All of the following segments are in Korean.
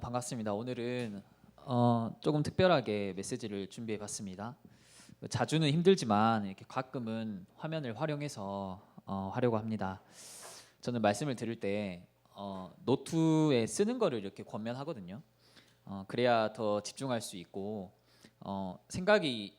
반갑습니다. 오늘은 어, 조금 특별하게 메시지를 준비해 봤습니다. 자주는 힘들지만 이렇게 가끔은 화면을 활용해서 어, 하려고 합니다. 저는 말씀을 드릴 때 어, 노트에 쓰는 거를 이렇게 권면하거든요. 어, 그래야 더 집중할 수 있고 어, 생각이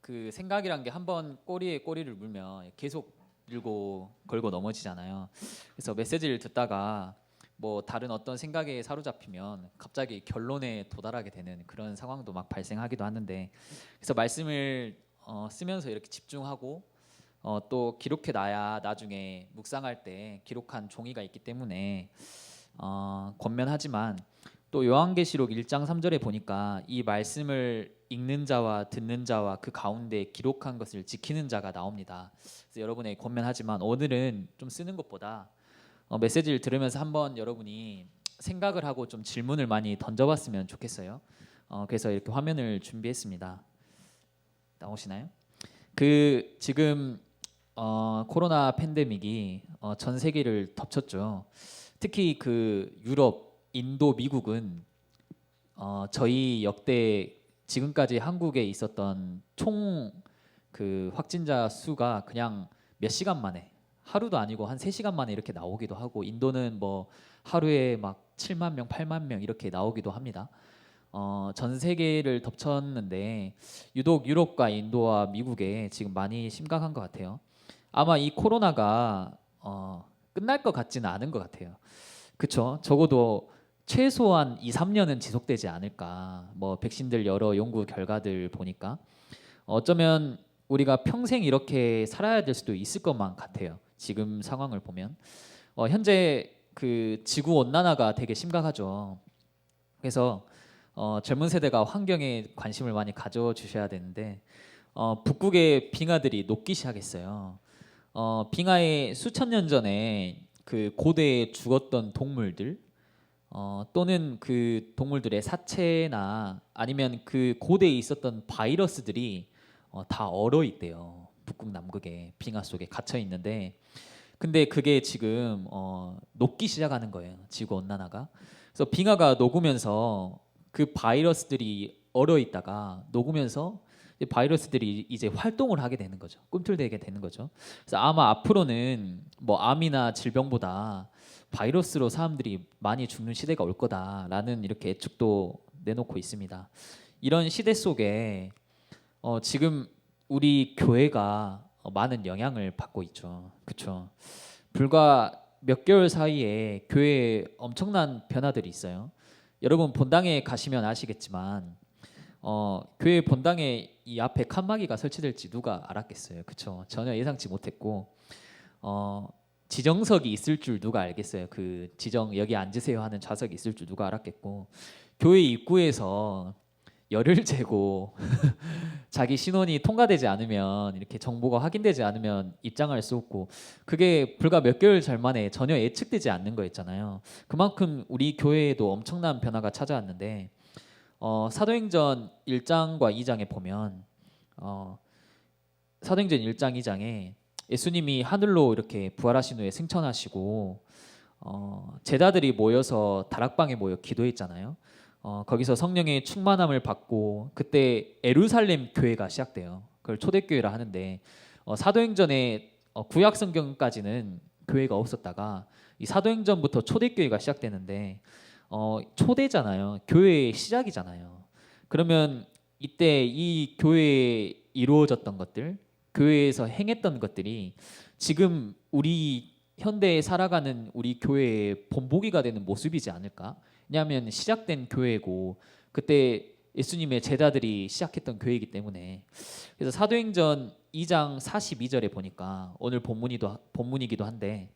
그 생각이란 게 한번 꼬리에 꼬리를 물면 계속 밀고 걸고 넘어지잖아요. 그래서 메시지를 듣다가 뭐 다른 어떤 생각에 사로잡히면 갑자기 결론에 도달하게 되는 그런 상황도 막 발생하기도 하는데 그래서 말씀을 어, 쓰면서 이렇게 집중하고 어, 또 기록해 놔야 나중에 묵상할 때 기록한 종이가 있기 때문에 어, 권면하지만 또 요한계시록 1장 3절에 보니까 이 말씀을 읽는 자와 듣는 자와 그 가운데 기록한 것을 지키는 자가 나옵니다. 그래서 여러분에게 권면하지만 오늘은 좀 쓰는 것보다 어, 메시지를 들으면서 한번 여러분이 생각을 하고 좀 질문을 많이 던져봤으면 좋겠어요. 어, 그래서 이렇게 화면을 준비했습니다. 나오시나요? 그 지금 어, 코로나 팬데믹이 어, 전 세계를 덮쳤죠. 특히 그 유럽, 인도, 미국은 어, 저희 역대 지금까지 한국에 있었던 총 그 확진자 수가 그냥 몇 시간 만에 하루도 아니고 한 3시간 만에 이렇게 나오기도 하고 인도는 뭐 하루에 막 7만 명, 8만 명 이렇게 나오기도 합니다. 어, 전 세계를 덮쳤는데 유독 유럽과 인도와 미국에 지금 많이 심각한 것 같아요. 아마 이 코로나가 어, 끝날 것 같지는 않은 것 같아요. 그렇죠? 적어도 최소한 2, 3년은 지속되지 않을까. 뭐 백신들 여러 연구 결과들 보니까 어쩌면 우리가 평생 이렇게 살아야 될 수도 있을 것만 같아요. 지금 상황을 보면 어, 현재 그 지구 온난화가 되게 심각하죠. 그래서 어, 젊은 세대가 환경에 관심을 많이 가져 주셔야 되는데 어, 북극의 빙하들이 녹기 시작했어요. 어, 빙하에 수천 년 전에 그 고대에 죽었던 동물들 어, 또는 그 동물들의 사체나 아니면 그 고대에 있었던 바이러스들이 어, 다 얼어 있대요. 북극 남극에 빙하 속에 갇혀 있는데 근데 그게 지금 어, 녹기 시작하는 거예요. 지구 온난화가. 그래서 빙하가 녹으면서 그 바이러스들이 얼어 있다가 녹으면서 이 바이러스들이 이제 활동을 하게 되는 거죠. 꿈틀대게 되는 거죠. 그래서 아마 앞으로는 뭐 암이나 질병보다 바이러스로 사람들이 많이 죽는 시대가 올 거다라는 이렇게 예측도 내놓고 있습니다. 이런 시대 속에 어, 지금 우리 교회가 어, 많은 영향을 받고 있죠. 그렇죠. 불과 몇 개월 사이에 교회에 엄청난 변화들이 있어요. 여러분 본당에 가시면 아시겠지만 어, 교회 본당에 이 앞에 칸막이가 설치될지 누가 알았겠어요. 그렇죠. 전혀 예상치 못했고 어, 지정석이 있을 줄 누가 알겠어요. 그 지정 여기 앉으세요 하는 좌석이 있을 줄 누가 알았겠고 교회 입구에서 열을 재고 자기 신원이 통과되지 않으면 이렇게 정보가 확인되지 않으면 입장할 수 없고 그게 불과 몇 개월 전 만에 전혀 예측되지 않는 거였잖아요. 그만큼 우리 교회에도 엄청난 변화가 찾아왔는데 어, 사도행전 1장과 2장에 보면 어, 사도행전 1장 2장에 예수님이 하늘로 이렇게 부활하신 후에 승천하시고 어, 제자들이 모여서 다락방에 모여 기도했잖아요. 어, 거기서 성령의 충만함을 받고 그때 에루살렘 교회가 시작돼요. 그걸 초대교회라 하는데 어, 사도행전에 어, 구약 성경까지는 교회가 없었다가 이 사도행전부터 초대교회가 시작되는데 어, 초대잖아요. 교회의 시작이잖아요. 그러면 이때 이 교회에 이루어졌던 것들, 교회에서 행했던 것들이 지금 우리 현대에 살아가는 우리 교회의 본보기가 되는 모습이지 않을까? 왜냐하면 시작된 교회고 그때 예수님의 제자들이 시작했던 교회이기 때문에 그래서 사도행전 2장 42절에 보니까 오늘 본문이도 본문이기도 한데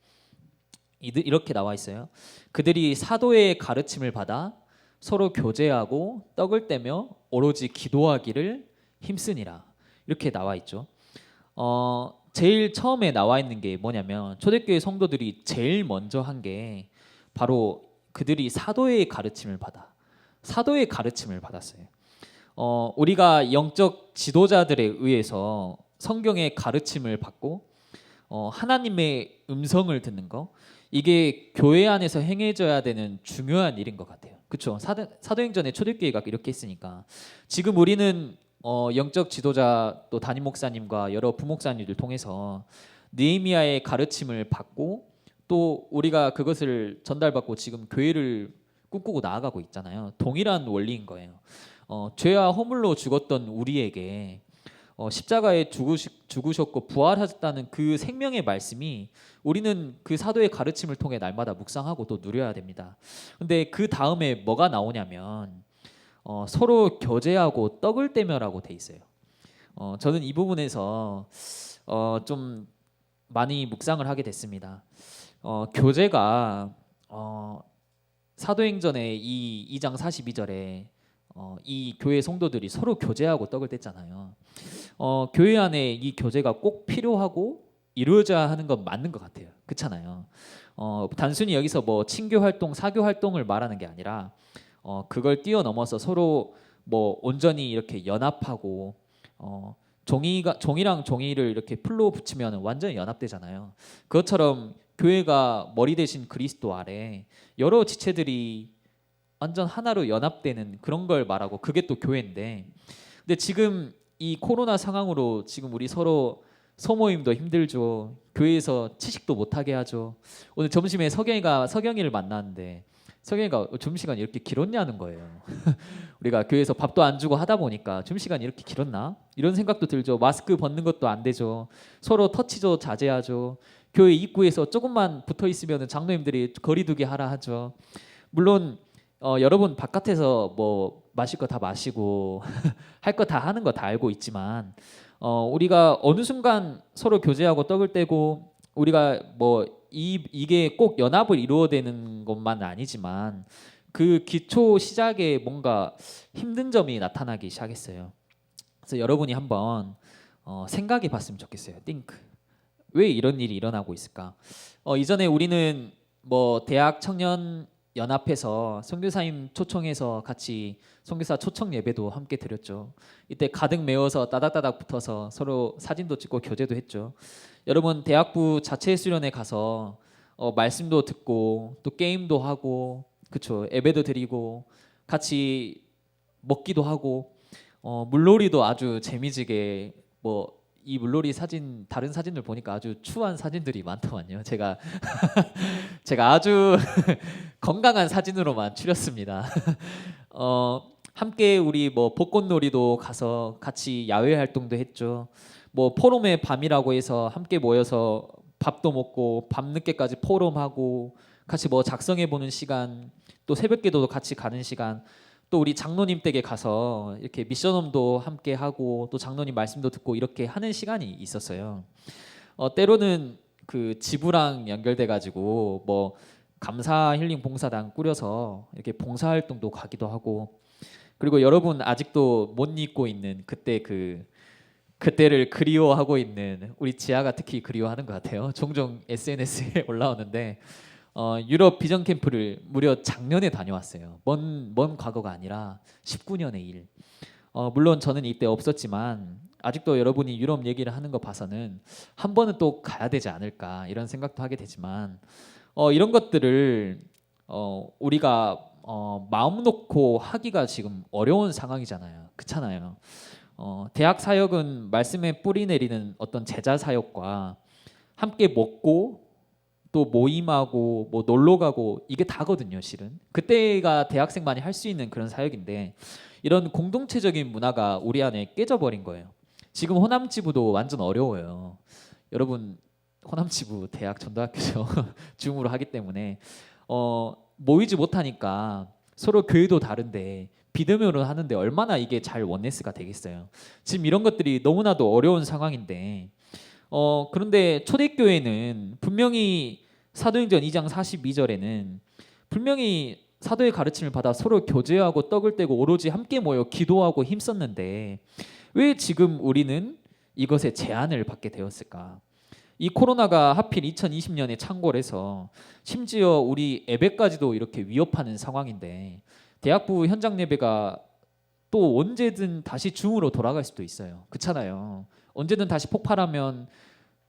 이렇게 나와 있어요. 그들이 사도의 가르침을 받아 서로 교제하고 떡을 떼며 오로지 기도하기를 힘쓰니라 이렇게 나와 있죠. 어, 제일 처음에 나와 있는 게 뭐냐면 초대교회 성도들이 제일 먼저 한 게 바로 그들이 사도의 가르침을 받아 사도의 가르침을 받았어요. 어, 우리가 영적 지도자들에 의해서 성경의 가르침을 받고 어, 하나님의 음성을 듣는 거 이게 교회 안에서 행해져야 되는 중요한 일인 것 같아요. 그렇죠. 사도, 사도행전에 초대교회가 이렇게 했으니까 지금 우리는 어, 영적 지도자 또 담임 목사님과 여러 부목사님들 통해서 느헤미야의 가르침을 받고 또 우리가 그것을 전달받고 지금 교회를 꿈꾸고 나아가고 있잖아요. 동일한 원리인 거예요. 어, 죄와 허물로 죽었던 우리에게 어, 십자가에 죽으시, 죽으셨 고 부활하셨다는 그 생명의 말씀이 우리는 그 사도의 가르침을 통해 날마다 묵상하고 또 누려야 됩니다. 근데 그 다음에 뭐가 나오냐면 어, 서로 교제하고 떡을 떼며라고 돼 있어요. 어, 저는 이 부분에서 어, 좀 많이 묵상을 하게 됐습니다. 어, 교제가 어, 사도행전의 이 2장 42절에 어, 이 교회 성도들이 서로 교제하고 떡을 뗐잖아요. 어, 교회 안에 이 교제가 꼭 필요하고 이루어져야 하는 건 맞는 것 같아요. 그렇잖아요. 어, 단순히 여기서 뭐 친교 활동, 사교 활동을 말하는 게 아니라 어, 그걸 뛰어넘어서 서로 뭐 온전히 이렇게 연합하고 어, 종이가 종이랑 종이를 이렇게 풀로 붙이면 완전히 연합되잖아요. 그것처럼 교회가 머리 대신 그리스도 아래 여러 지체들이 완전 하나로 연합되는 그런 걸 말하고 그게 또 교회인데 근데 지금 이 코로나 상황으로 지금 우리 서로 소모임도 힘들죠. 교회에서 치식도 못 하게 하죠. 오늘 점심에 석영이가 석영이를 만났는데 석영이가 점심시간이 이렇게 길었냐는 거예요. 우리가 교회에서 밥도 안 주고 하다 보니까 점심시간이 이렇게 길었나? 이런 생각도 들죠. 마스크 벗는 것도 안 되죠. 서로 터치도 자제하죠. 교회 입구에서 조금만 붙어 있으면 장로님들이 거리두기 하라 하죠. 물론 어, 여러분 바깥에서 뭐 마실 거 다 마시고 할 거 다 하는 거 다 알고 있지만 어, 우리가 어느 순간 서로 교제하고 떡을 떼고 우리가 뭐 이, 이게 꼭 연합을 이루어되는 것만 아니지만 그 기초 시작에 뭔가 힘든 점이 나타나기 시작했어요. 그래서 여러분이 한번 어, 생각해 봤으면 좋겠어요. think. 왜 이런 일이 일어나고 있을까? 어, 이전에 우리는 뭐 대학 청년 연합해서 선교사님 초청해서 같이 선교사 초청 예배도 함께 드렸죠. 이때 가득 메워서 따닥따닥 붙어서 서로 사진도 찍고 교제도 했죠. 여러분 대학부 자체 수련회 가서 어, 말씀도 듣고 또 게임도 하고 그쵸 예배도 드리고 같이 먹기도 하고 어, 물놀이도 아주 재미지게 뭐 이 물놀이 사진 다른 사진을 보니까 아주 추한 사진들이 많더만요. 제가 제가 아주 건강한 사진으로만 추렸습니다. 어, 함께 우리 뭐 벚꽃놀이도 가서 같이 야외 활동도 했죠. 뭐 포럼의 밤이라고 해서 함께 모여서 밥도 먹고 밤 늦게까지 포럼하고 같이 뭐 작성해 보는 시간 또 새벽 기도도 같이 가는 시간 또 우리 장로님 댁에 가서 이렇게 미션홈도 함께 하고 또 장로님 말씀도 듣고 이렇게 하는 시간이 있었어요. 어, 때로는 그 지부랑 연결돼 가지고 뭐 감사 힐링 봉사단 꾸려서 이렇게 봉사 활동도 가기도 하고 그리고 여러분 아직도 못 잊고 있는 그때 그 그때를 그리워하고 있는 우리 지아가 특히 그리워하는 것 같아요. 종종 SNS에 올라오는데 어, 유럽 비전 캠프를 무려 작년에 다녀왔어요. 먼, 먼 과거가 아니라 19년의 일. 어, 물론 저는 이때 없었지만 아직도 여러분이 유럽 얘기를 하는 거 봐서는 한 번은 또 가야 되지 않을까 이런 생각도 하게 되지만 어, 이런 것들을 어, 우리가 어, 마음 놓고 하기가 지금 어려운 상황이잖아요. 그렇잖아요. 어, 대학 사역은 말씀에 뿌리 내리는 어떤 제자 사역과 함께 먹고 또 모임하고 뭐 놀러 가고 이게 다거든요, 실은. 그때가 대학생만이 할 수 있는 그런 사역인데 이런 공동체적인 문화가 우리 안에 깨져버린 거예요. 지금 호남지부도 완전 어려워요. 여러분 호남지부 대학 전도학교죠. 줌으로 하기 때문에 어, 모이지 못하니까 서로 교회도 다른데 비대면으로 하는데 얼마나 이게 잘 원네스가 되겠어요. 지금 이런 것들이 너무나도 어려운 상황인데 어, 그런데 초대교회는 분명히 사도행전 2장 42절에는 분명히 사도의 가르침을 받아 서로 교제하고 떡을 떼고 오로지 함께 모여 기도하고 힘썼는데 왜 지금 우리는 이것에 제한을 받게 되었을까? 이 코로나가 하필 2020년에 창궐해서 심지어 우리 예배까지도 이렇게 위협하는 상황인데 대학부 현장 예배가 또 언제든 다시 줌으로 돌아갈 수도 있어요. 그렇잖아요. 언제든 다시 폭발하면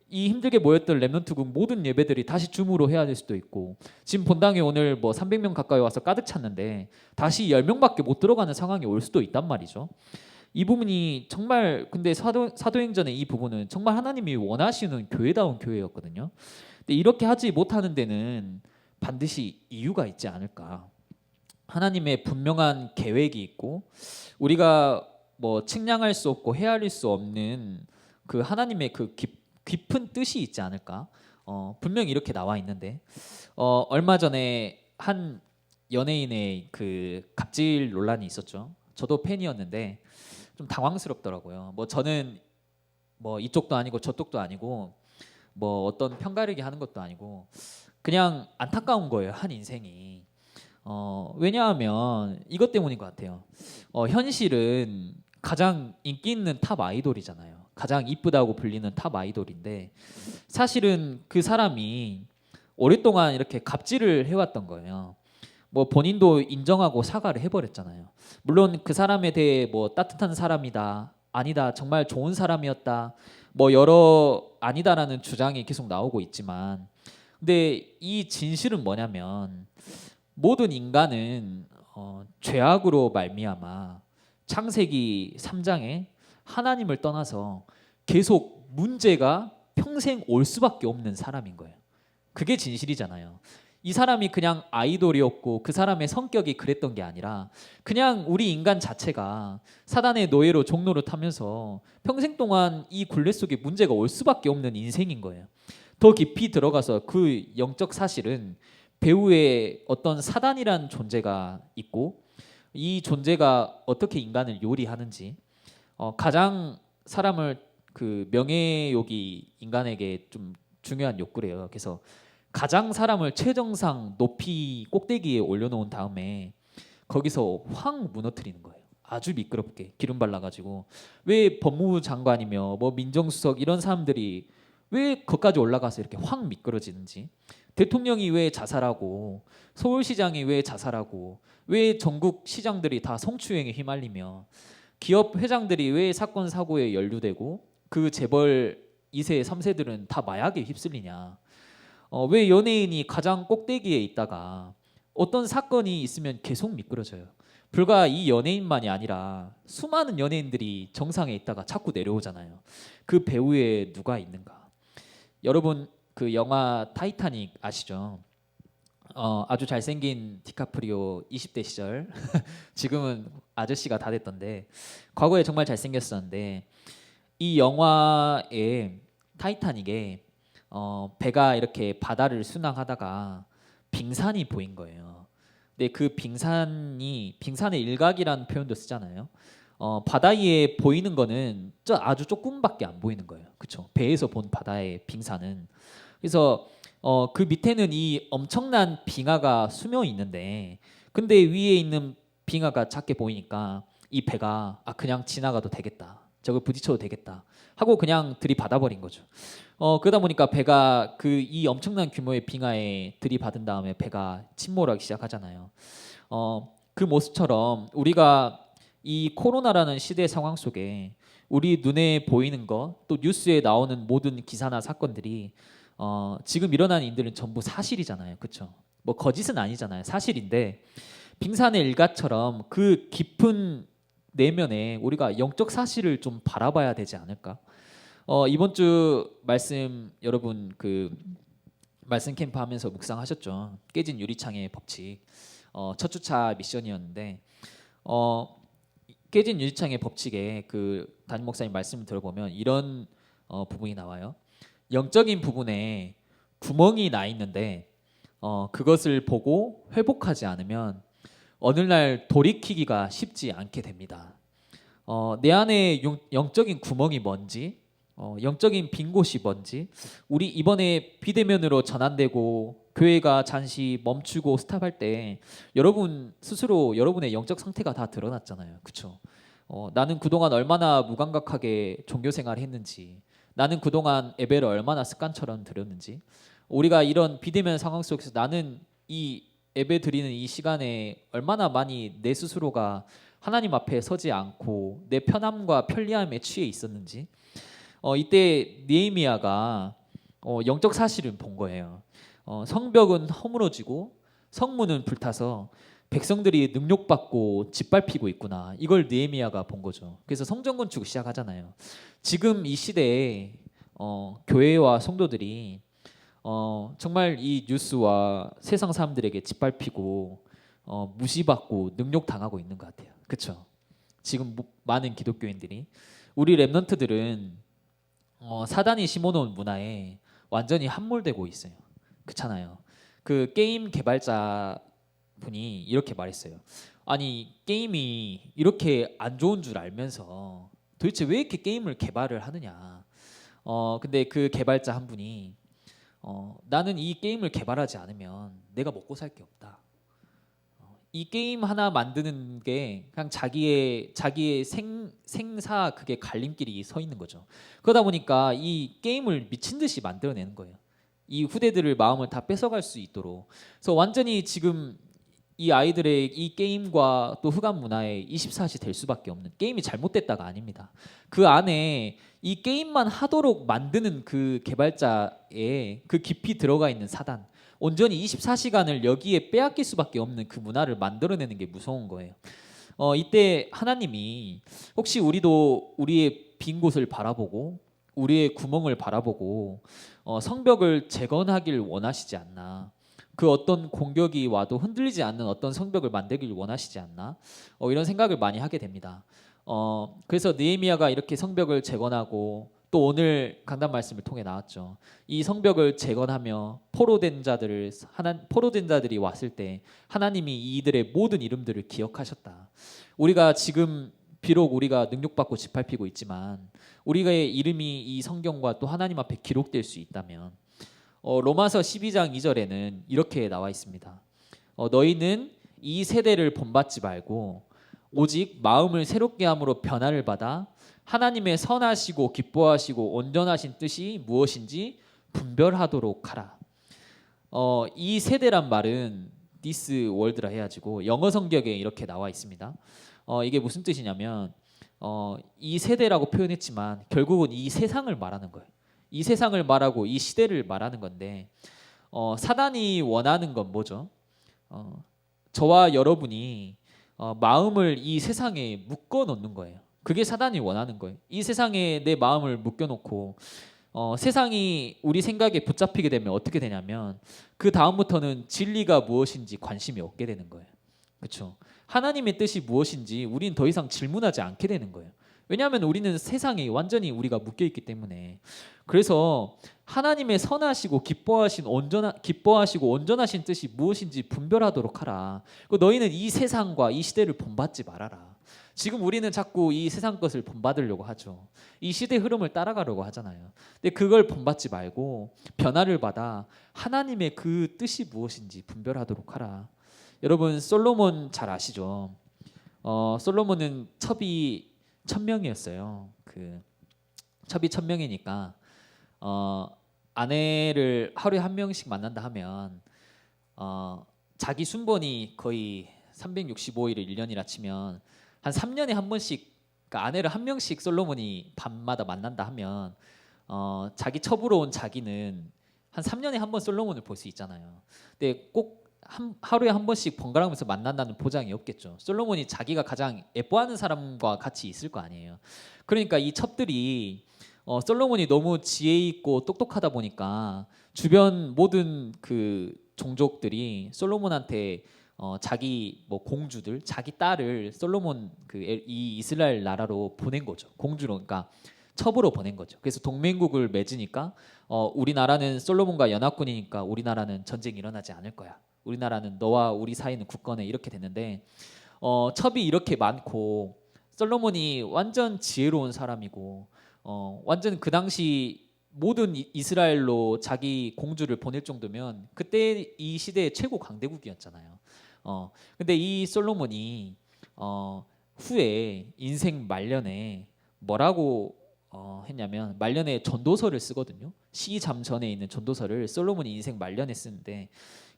이 힘들게 모였던 랩런트국 모든 예배들이 다시 줌으로 해야 될 수도 있고 지금 본당에 오늘 뭐 300명 가까이 와서 가득 찼는데 다시 10명밖에 못 들어가는 상황이 올 수도 있단 말이죠. 이 부분이 정말 근데 사도 사도행전의 이 부분은 정말 하나님이 원하시는 교회다운 교회였거든요. 근데 이렇게 하지 못하는 데는 반드시 이유가 있지 않을까. 하나님의 분명한 계획이 있고 우리가 뭐 측량할 수 없고 헤아릴 수 없는 그 하나님의 그 깊, 깊은 뜻이 있지 않을까. 어, 분명히 이렇게 나와 있는데 어, 얼마 전에 한 연예인의 그 갑질 논란이 있었죠. 저도 팬이었는데 좀 당황스럽더라고요. 뭐 저는 뭐 이쪽도 아니고 저쪽도 아니고 뭐 어떤 편가르기 하는 것도 아니고 그냥 안타까운 거예요 한 인생이. 어, 왜냐하면 이것 때문인 것 같아요. 어, 현실은 가장 인기 있는 탑 아이돌이잖아요. 가장 이쁘다고 불리는 탑 아이돌인데 사실은 그 사람이 오랫동안 이렇게 갑질을 해왔던 거예요. 뭐 본인도 인정하고 사과를 해버렸잖아요. 물론 그 사람에 대해 뭐 따뜻한 사람이다, 아니다, 정말 좋은 사람이었다, 뭐 여러 아니다라는 주장이 계속 나오고 있지만, 근데 이 진실은 뭐냐면 모든 인간은 어, 죄악으로 말미암아 창세기 3장에 하나님을 떠나서 계속 문제가 평생 올 수밖에 없는 사람인 거예요. 그게 진실이잖아요. 이 사람이 그냥 아이돌이었고 그 사람의 성격이 그랬던 게 아니라 그냥 우리 인간 자체가 사단의 노예로 종로를 타면서 평생 동안 이 굴레 속에 문제가 올 수밖에 없는 인생인 거예요. 더 깊이 들어가서 그 영적 사실은 배우의 어떤 사단이란 존재가 있고 이 존재가 어떻게 인간을 요리하는지 어, 가장 사람을 그 명예욕이 인간에게 좀 중요한 욕구래요. 그래서 가장 사람을 최정상 높이 꼭대기에 올려놓은 다음에 거기서 확 무너뜨리는 거예요. 아주 미끄럽게 기름 발라가지고 왜 법무부 장관이며 뭐 민정수석 이런 사람들이 왜 거기까지 올라가서 이렇게 확 미끄러지는지 대통령이 왜 자살하고 서울시장이 왜 자살하고 왜 전국 시장들이 다 성추행에 휘말리며 기업 회장들이 왜 사건 사고에 연루되고 그 재벌 2세 3세들은 다 마약에 휩쓸리냐 어, 왜 연예인이 가장 꼭대기에 있다가 어떤 사건이 있으면 계속 미끄러져요. 불과 이 연예인만이 아니라 수많은 연예인들이 정상에 있다가 자꾸 내려오잖아요. 그 배우에 누가 있는가? 여러분 그 영화 타이타닉 아시죠? 어, 아주 잘생긴 디카프리오 20대 시절 지금은 아저씨가 다 됐던데 과거에 정말 잘생겼었는데 이 영화의 타이타닉에 어, 배가 이렇게 바다를 순항하다가 빙산이 보인 거예요. 근데 그 빙산이 빙산의 일각이라는 표현도 쓰잖아요. 어, 바다 위에 보이는 거는 저 아주 조금밖에 안 보이는 거예요. 그렇죠? 배에서 본 바다의 빙산은 그래서 어, 그 밑에는 이 엄청난 빙하가 스며 있는데 근데 위에 있는 빙하가 작게 보이니까 이 배가 아 그냥 지나가도 되겠다. 저걸 부딪혀도 되겠다. 하고 그냥 들이받아 버린 거죠. 어 그러다 보니까 배가 그 이 엄청난 규모의 빙하에 들이받은 다음에 배가 침몰하기 시작하잖아요. 어그 모습처럼 우리가 이 코로나라는 시대 상황 속에 우리 눈에 보이는 것 또 뉴스에 나오는 모든 기사나 사건들이 어, 지금 일어난 일들은 전부 사실이잖아요. 그렇죠? 뭐 거짓은 아니잖아요. 사실인데 빙산의 일가처럼 그 깊은 내면에 우리가 영적 사실을 좀 바라봐야 되지 않을까? 어, 이번 주 말씀 여러분 그 말씀 캠프 하면서 묵상하셨죠. 깨진 유리창의 법칙. 어, 첫 주차 미션이었는데 어, 깨진 유리창의 법칙에 그 담임 목사님 말씀을 들어보면 이런 어, 부분이 나와요. 영적인 부분에 구멍이 나 있는데 어, 그것을 보고 회복하지 않으면 어느 날 돌이키기가 쉽지 않게 됩니다. 어, 내 안에 영, 영적인 구멍이 뭔지, 어, 영적인 빈 곳이 뭔지, 우리 이번에 비대면으로 전환되고 교회가 잠시 멈추고 스탑할 때 여러분 스스로 여러분의 영적 상태가 다 드러났잖아요, 그렇죠? 어, 나는 그동안 얼마나 무감각하게 종교 생활을 했는지, 나는 그동안 예배를 얼마나 습관처럼 드렸는지 우리가 이런 비대면 상황 속에서 나는 이 예배 드리는 이 시간에 얼마나 많이 내 스스로가 하나님 앞에 서지 않고 내 편함과 편리함에 취해 있었는지 어, 이때 니에미아가 어, 영적 사실은 본 거예요. 어, 성벽은 허물어지고 성문은 불타서 백성들이 능욕받고 짓밟히고 있구나. 이걸 느헤미야가 본 거죠. 그래서 성전 건축 시작하잖아요. 지금 이 시대에 어, 교회와 성도들이 어, 정말 이 뉴스와 세상 사람들에게 짓밟히고 어, 무시받고 능욕 당하고 있는 것 같아요. 그렇죠? 지금 무- 많은 기독교인들이 우리 랩런트들은 어, 사단이 심어놓은 문화에 완전히 함몰되고 있어요. 그렇잖아요. 그 게임 개발자 분이 이렇게 말했어요. 아니 게임이 이렇게 안 좋은 줄 알면서 도대체 왜 이렇게 게임을 개발을 하느냐? 어 근데 그 개발자 한 분이 어 나는 이 게임을 개발하지 않으면 내가 먹고 살 게 없다. 어, 이 게임 하나 만드는 게 그냥 자기의 자기의 생 생사 그게 갈림길이 서 있는 거죠. 그러다 보니까 이 게임을 미친 듯이 만들어내는 거예요. 이 후대들을 마음을 다 뺏어갈 수 있도록. 그래서 완전히 지금 이 아이들의 이 게임과 또 흑암 문화에 24시 될 수밖에 없는 게임이 잘못됐다가 아닙니다. 그 안에 이 게임만 하도록 만드는 그 개발자의 그 깊이 들어가 있는 사단 온전히 24시간을 여기에 빼앗길 수밖에 없는 그 문화를 만들어내는 게 무서운 거예요. 어, 이때 하나님이 혹시 우리도 우리의 빈 곳을 바라보고 우리의 구멍을 바라보고 어, 성벽을 재건하길 원하시지 않나? 그 어떤 공격이 와도 흔들리지 않는 어떤 성벽을 만들길 원하시지 않나? 어, 이런 생각을 많이 하게 됩니다. 어, 그래서 느헤미야가 이렇게 성벽을 재건하고 또 오늘 강단 말씀을 통해 나왔죠. 이 성벽을 재건하며 포로된 자들을 하나 포로된 자들이 왔을 때 하나님이 이들의 모든 이름들을 기억하셨다. 우리가 지금 비록 우리가 능력받고 짓밟히고 있지만 우리의 이름이 이 성경과 또 하나님 앞에 기록될 수 있다면 어, 로마서 12장 2절에는 이렇게 나와 있습니다. 어, 너희는 이 세대를 본받지 말고 오직 마음을 새롭게 함으로 변화를 받아 하나님의 선하시고 기뻐하시고 온전하신 뜻이 무엇인지 분별하도록 하라. 어, 이 세대란 말은 this world라 해가지고 영어 성경에 이렇게 나와 있습니다. 어, 이게 무슨 뜻이냐면 어, 이 세대라고 표현했지만 결국은 이 세상을 말하는 거예요. 이 세상을 말하고 이 시대를 말하는 건데 어, 사단이 원하는 건 뭐죠? 어, 저와 여러분이 어, 마음을 이 세상에 묶어 놓는 거예요. 그게 사단이 원하는 거예요. 이 세상에 내 마음을 묶여 놓고 어, 세상이 우리 생각에 붙잡히게 되면 어떻게 되냐면 그 다음부터는 진리가 무엇인지 관심이 없게 되는 거예요. 그렇죠? 하나님의 뜻이 무엇인지 우리는 더 이상 질문하지 않게 되는 거예요. 왜냐하면 우리는 세상에 완전히 우리가 묶여 있기 때문에 그래서 하나님의 선하시고 기뻐하신 온전하 기뻐하시고 온전하신 뜻이 무엇인지 분별하도록 하라. 그 너희는 이 세상과 이 시대를 본받지 말아라. 지금 우리는 자꾸 이 세상 것을 본받으려고 하죠. 이 시대 흐름을 따라가려고 하잖아요. 근데 그걸 본받지 말고 변화를 받아 하나님의 그 뜻이 무엇인지 분별하도록 하라. 여러분 솔로몬 잘 아시죠? 어, 솔로몬은 첩이 천 명이었어요. 그 첩이 천 명이니까 어, 아내를 하루에 한 명씩 만난다 하면 어, 자기 순번이 거의 365일을 1년이라 치면 한 3년에 한 번씩 그러니까 아내를 한 명씩 솔로몬이 밤마다 만난다 하면 어, 자기 첩으로 온 자기는 한 3년에 한 번 솔로몬을 볼 수 있잖아요. 근데 꼭 한, 하루에 한 번씩 번갈아가면서 만난다는 보장이 없겠죠. 솔로몬이 자기가 가장 예뻐하는 사람과 같이 있을 거 아니에요. 그러니까 이 첩들이 어, 솔로몬이 너무 지혜 있고 똑똑하다 보니까 주변 모든 그 종족들이 솔로몬한테 어, 자기 뭐 공주들, 자기 딸을 솔로몬 그 이 이스라엘 나라로 보낸 거죠. 공주로 그러니까 첩으로 보낸 거죠. 그래서 동맹국을 맺으니까 어, 우리나라는 솔로몬과 연합군이니까 우리나라는 전쟁이 일어나지 않을 거야. 우리나라는 너와 우리 사이는 굳건해 이렇게 됐는데 어, 첩이 이렇게 많고 솔로몬이 완전 지혜로운 사람이고 어, 완전 그 당시 모든 이- 이스라엘로 자기 공주를 보낼 정도면 그때 이 시대의 최고 강대국이었잖아요. 어, 근데 이 솔로몬이 어, 후에 인생 말년에 뭐라고 어, 했냐면 말년에 전도서를 쓰거든요. 시잠 전에 있는 전도서를 솔로몬이 인생 말년에 쓰는데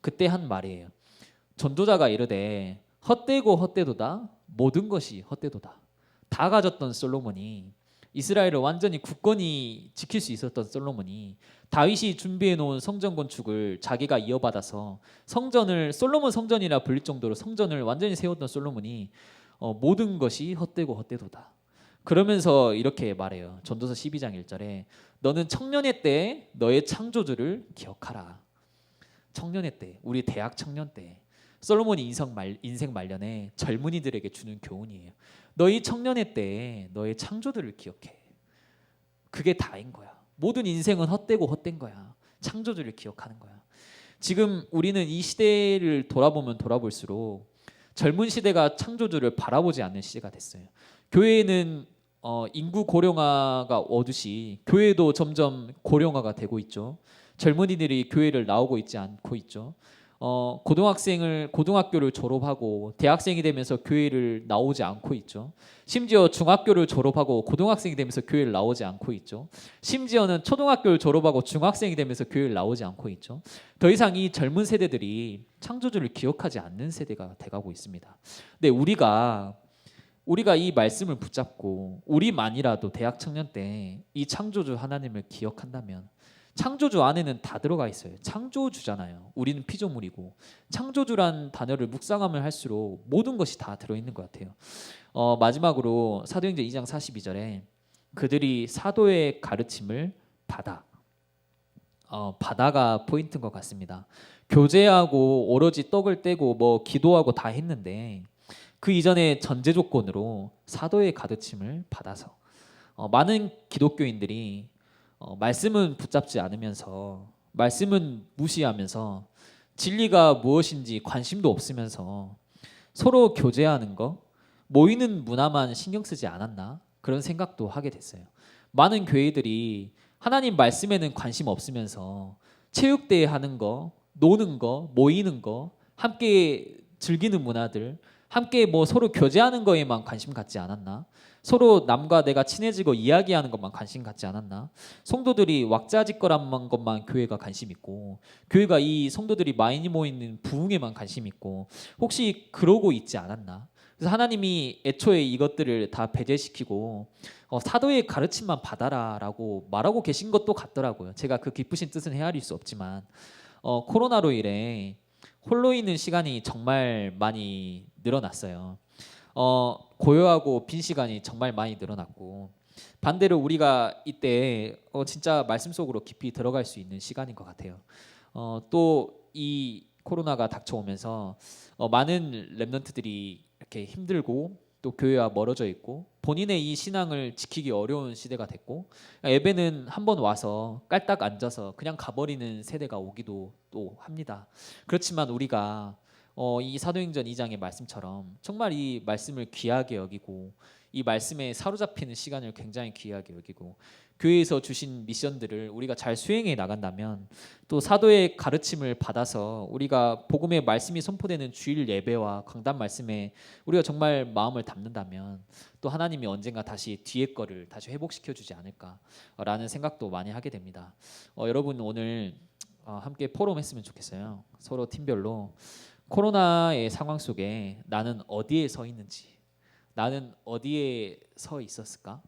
그때 한 말이에요. 전도자가 이르되 헛되고 헛되도다 모든 것이 헛되도다. 다 가졌던 솔로몬이 이스라엘을 완전히 굳건히 지킬 수 있었던 솔로몬이 다윗이 준비해 놓은 성전 건축을 자기가 이어받아서 성전을 솔로몬 성전이라 불릴 정도로 성전을 완전히 세웠던 솔로몬이 어, 모든 것이 헛되고 헛되도다. 그러면서 이렇게 말해요. 전도서 12장 1절에 너는 청년의 때 너의 창조주를 기억하라. 청년의 때, 우리 대학 청년 때 솔로몬이 인생 말 인생 말년에 젊은이들에게 주는 교훈이에요. 너희 청년의 때 너의 창조들을 기억해. 그게 다인 거야. 모든 인생은 헛되고 헛된 거야. 창조주를 기억하는 거야. 지금 우리는 이 시대를 돌아보면 돌아볼수록 젊은 시대가 창조주를 바라보지 않는 시대가 됐어요. 교회는 어, 인구 고령화가 오듯이 교회도 점점 고령화가 되고 있죠. 젊은이들이 교회를 나오고 있지 않고 있죠. 어, 고등학생을 고등학교를 졸업하고 대학생이 되면서 교회를 나오지 않고 있죠. 심지어 중학교를 졸업하고 고등학생이 되면서 교회를 나오지 않고 있죠. 심지어는 초등학교를 졸업하고 중학생이 되면서 교회를 나오지 않고 있죠. 더 이상 이 젊은 세대들이 창조주를 기억하지 않는 세대가 돼가고 있습니다. 근데 우리가 우리가 이 말씀을 붙잡고 우리만이라도 대학 청년 때 이 창조주 하나님을 기억한다면 창조주 안에는 다 들어가 있어요. 창조주잖아요. 우리는 피조물이고 창조주란 단어를 묵상하면 할수록 모든 것이 다 들어 있는 것 같아요. 어, 마지막으로 사도행전 2장 42절에 그들이 사도의 가르침을 받아 어, 바다가 포인트인 것 같습니다. 교제하고 오로지 떡을 떼고 뭐 기도하고 다 했는데 그 이전에 전제 조건으로 사도의 가르침을 받아서 어, 많은 기독교인들이 어, 말씀은 붙잡지 않으면서 말씀은 무시하면서 진리가 무엇인지 관심도 없으면서 서로 교제하는 거 모이는 문화만 신경 쓰지 않았나 그런 생각도 하게 됐어요. 많은 교회들이 하나님 말씀에는 관심 없으면서 체육대회 하는 거, 노는 거, 모이는 거, 함께 즐기는 문화들, 함께 뭐 서로 교제하는 거에만 관심 갖지 않았나? 서로 남과 내가 친해지고 이야기하는 것만 관심 갖지 않았나? 성도들이 왁자지껄한 것만 교회가 관심 있고 교회가 이 성도들이 많이 모이는 부흥에만 관심 있고 혹시 그러고 있지 않았나? 그래서 하나님이 애초에 이것들을 다 배제시키고 어, 사도의 가르침만 받아라라고 말하고 계신 것도 같더라고요. 제가 그 기쁘신 뜻은 헤아릴 수 없지만 어, 코로나로 인해 홀로 있는 시간이 정말 많이 늘어났어요. 어, 고요하고 빈 시간이 정말 많이 늘어났고 반대로 우리가 이때 어, 진짜 말씀 속으로 깊이 들어갈 수 있는 시간인 것 같아요. 어, 또 이 코로나가 닥쳐오면서 어, 많은 랩런트들이 이렇게 힘들고 또 교회와 멀어져 있고 본인의 이 신앙을 지키기 어려운 시대가 됐고 예배는 한 번 와서 깔딱 앉아서 그냥 가버리는 세대가 오기도 또 합니다. 그렇지만 우리가 어, 이 사도행전 2장의 말씀처럼 정말 이 말씀을 귀하게 여기고 이 말씀에 사로잡히는 시간을 굉장히 귀하게 여기고 교회에서 주신 미션들을 우리가 잘 수행해 나간다면 또 사도의 가르침을 받아서 우리가 복음의 말씀이 선포되는 주일 예배와 강단 말씀에 우리가 정말 마음을 담는다면 또 하나님이 언젠가 다시 뒤에 거를 다시 회복시켜 주지 않을까라는 생각도 많이 하게 됩니다. 어, 여러분 오늘 어, 함께 포럼 했으면 좋겠어요. 서로 팀별로 코로나의 상황 속에 나는 어디에 서 있는지, 나는 어디에 서 있었을까?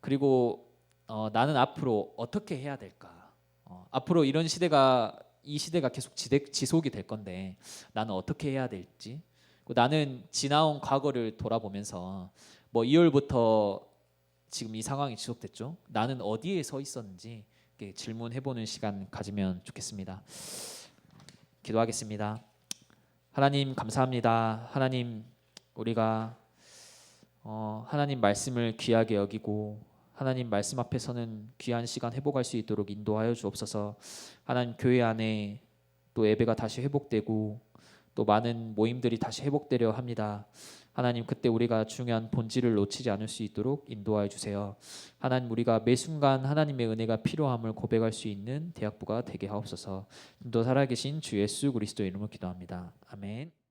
그리고 어, 나는 앞으로 어떻게 해야 될까? 어, 앞으로 이런 시대가 이 시대가 계속 지대, 지속이 될 건데 나는 어떻게 해야 될지 나는 지나온 과거를 돌아보면서 뭐 2월부터 지금 이 상황이 지속됐죠. 나는 어디에 서 있었는지 질문해보는 시간 가지면 좋겠습니다. 기도하겠습니다. 하나님 감사합니다. 하나님 우리가 어, 하나님 말씀을 귀하게 여기고 하나님 말씀 앞에서는 귀한 시간 회복할 수 있도록 인도하여 주옵소서. 하나님 교회 안에 또 예배가 다시 회복되고 또 많은 모임들이 다시 회복되려 합니다. 하나님 그때 우리가 중요한 본질을 놓치지 않을 수 있도록 인도하여 주세요. 하나님 우리가 매 순간 하나님의 은혜가 필요함을 고백할 수 있는 대학부가 되게 하옵소서. 또 살아계신 주 예수 그리스도 이름으로 기도합니다. 아멘.